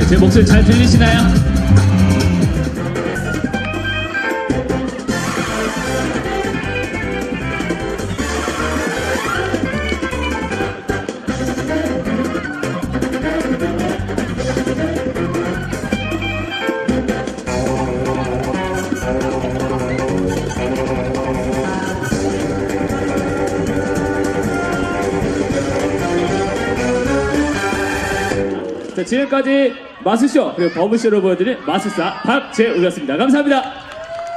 어떻게 제 목소리 잘 들리시나요? 자, 지금까지 마술쇼 그리고 버블쇼로 보여드린 마술사 박재우였습니다. 감사합니다.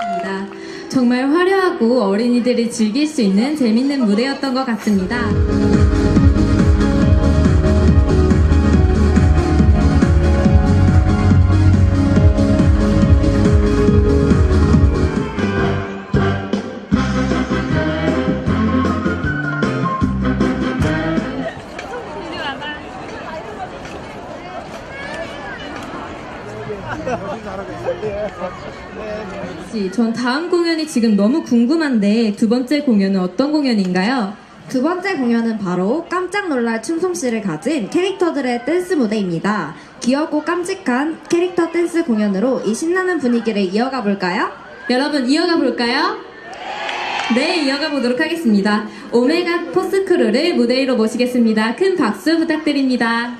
감사합니다. 정말 화려하고 어린이들이 즐길 수 있는 재밌는 무대였던 것 같습니다. 전 다음 공연이 지금 너무 궁금한데 두 번째 공연은 어떤 공연인가요? 두 번째 공연은 바로 깜짝 놀랄 춤솜씨를 가진 캐릭터들의 댄스 무대입니다. 귀엽고 깜찍한 캐릭터 댄스 공연으로 이 신나는 분위기를 이어가 볼까요? 여러분 이어가 볼까요? 네, 이어가 보도록 하겠습니다. 오메가 포스 크루를 무대 위로 모시겠습니다. 큰 박수 부탁드립니다.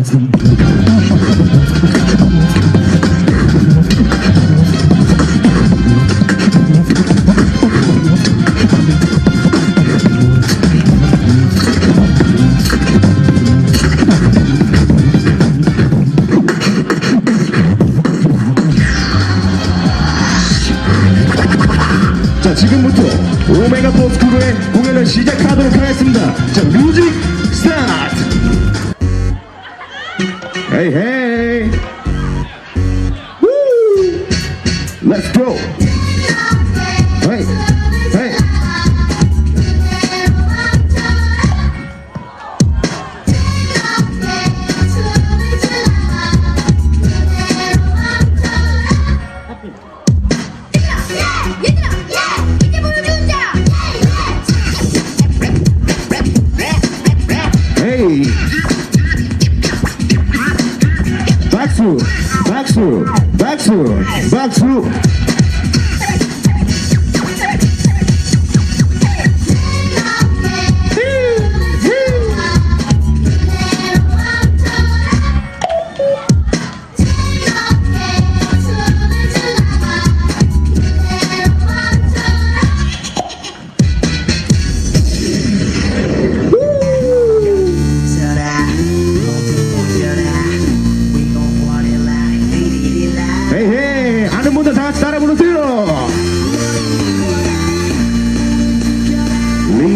자 지금부터 오메가 포스 크루의 공연을 시작하도록 하겠습니다. 자 뮤직 스타트 헤이 헤이 우 Let's go. 헤이 헤 back to back to.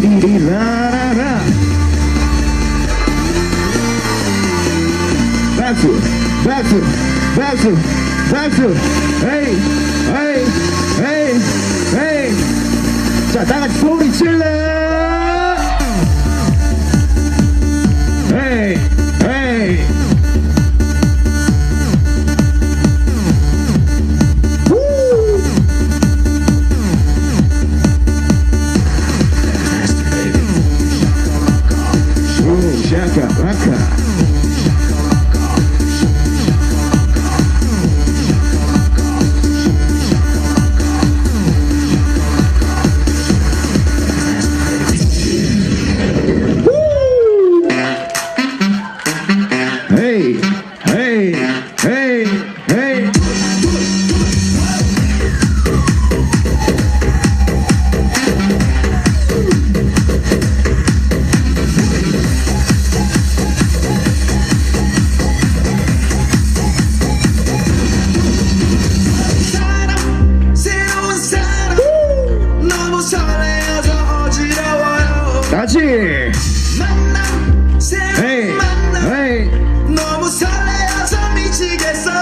디디디라라라. 박수 박수 박수 박수. 에이 에이 에이 에이. 자다 같이 소리 질러. 다시. 만남 새로운 만남 hey. 너무 설레어서 some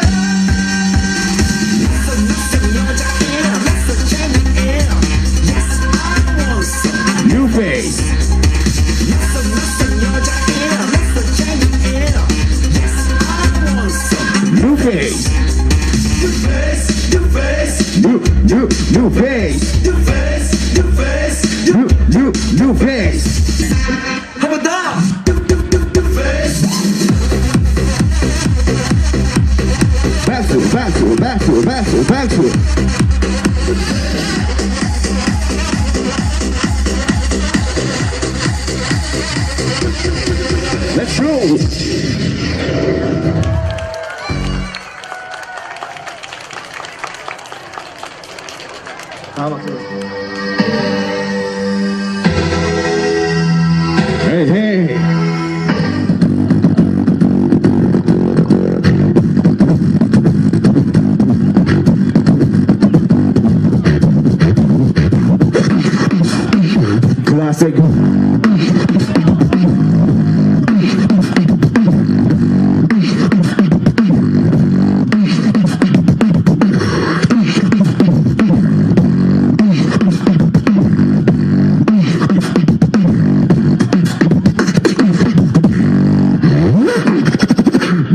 New face. New face. New face New face New, new, new face. New face New face New, new, new face. 박수, 박수, 박수, 박수. Let's roll. Hey, Classic.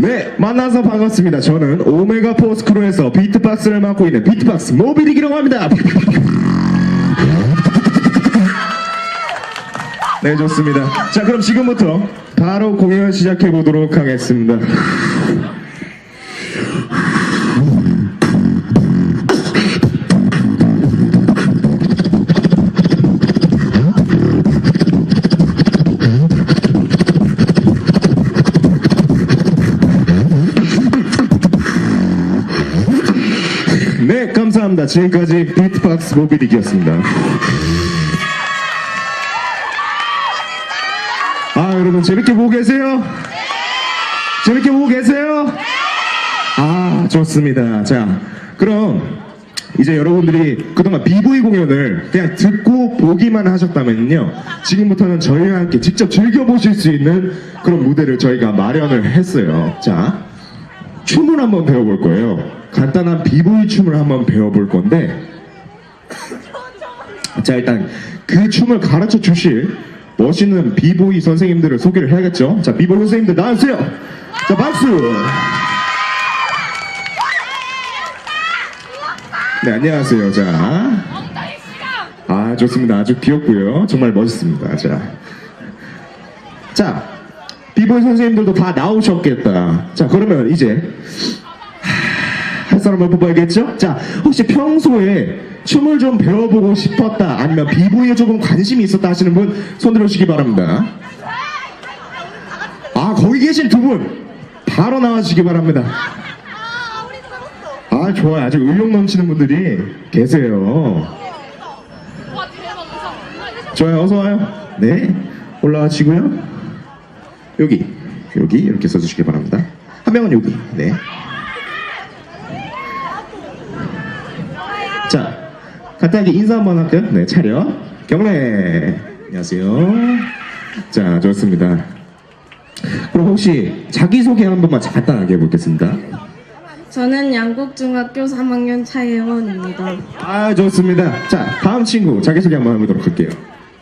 네, 만나서 반갑습니다. 저는 오메가 포스크루에서 비트박스를 맡고 있는 비트박스 모비딕이라고 합니다. 네, 좋습니다. 자, 그럼 지금부터 바로 공연 시작해 보도록 하겠습니다. 네, 감사합니다. 지금까지 비트박스 모비딕이었습니다. 아, 여러분 재밌게 보고 계세요? 재밌게 보고 계세요? 아, 좋습니다. 자, 그럼 이제 여러분들이 그동안 비보이 공연을 그냥 듣고 보기만 하셨다면요. 지금부터는 저희와 함께 직접 즐겨보실 수 있는 그런 무대를 저희가 마련을 했어요. 자, 춤을 한번 배워볼 거예요. 간단한 비보이 춤을 한번 배워볼 건데, 자, 일단 그 춤을 가르쳐 주실 멋있는 비보이 선생님들을 소개를 해야겠죠? 자, 비보이 선생님들 나와주세요! 자, 박수! 네, 안녕하세요. 자. 아, 좋습니다. 아주 귀엽고요. 정말 멋있습니다. 자. 자, 비보이 선생님들도 다 나오셨겠다. 자, 그러면 이제 할 사람을 뽑아야겠죠? 자, 혹시 평소에 춤을 좀 배워보고 싶었다, 아니면 비보이에 조금 관심이 있었다 하시는 분 손 들어 주시기 바랍니다. 아, 거기 계신 두 분, 바로 나와주시기 바랍니다. 아, 좋아요. 아주 의욕 넘치는 분들이 계세요. 좋아요. 어서와요. 네. 올라가시고요. 여기, 여기, 이렇게 써주시기 바랍니다. 한 명은 여기, 네. 자, 간단하게 인사 한번 할까요? 네, 차렷. 경례. 안녕하세요. 자, 좋습니다. 그럼 혹시 자기소개 한 번만 간단하게 해보겠습니다. 저는 양국중학교 3학년 차예원입니다. 아, 좋습니다. 자, 다음 친구 자기소개 한번 해보도록 할게요.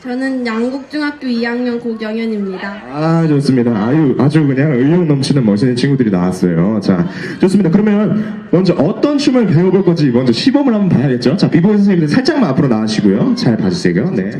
저는 양국중학교 2학년 고경현입니다. 아, 좋습니다. 아유, 아주 그냥 의욕 넘치는 멋있는 친구들이 나왔어요. 자, 좋습니다. 그러면 먼저 어떤 춤을 배워볼 건지 먼저 시범을 한번 봐야겠죠? 자, 비보이 선생님들 살짝만 앞으로 나와주시고요. 잘 봐주세요. 네.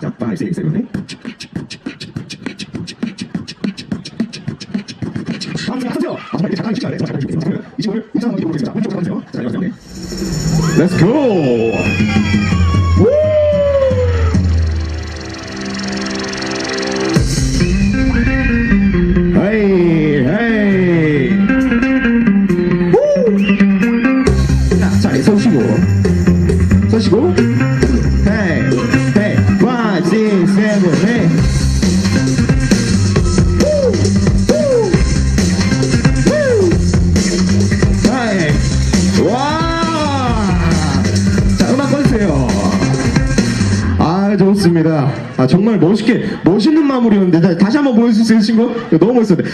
자, 5, 6, 7, 8. Let's go! 좋습니다. 아, 정말 멋있게, 멋있는 마무리였는데, 자, 다시 한번 거? 이거 너무 멋있었는데.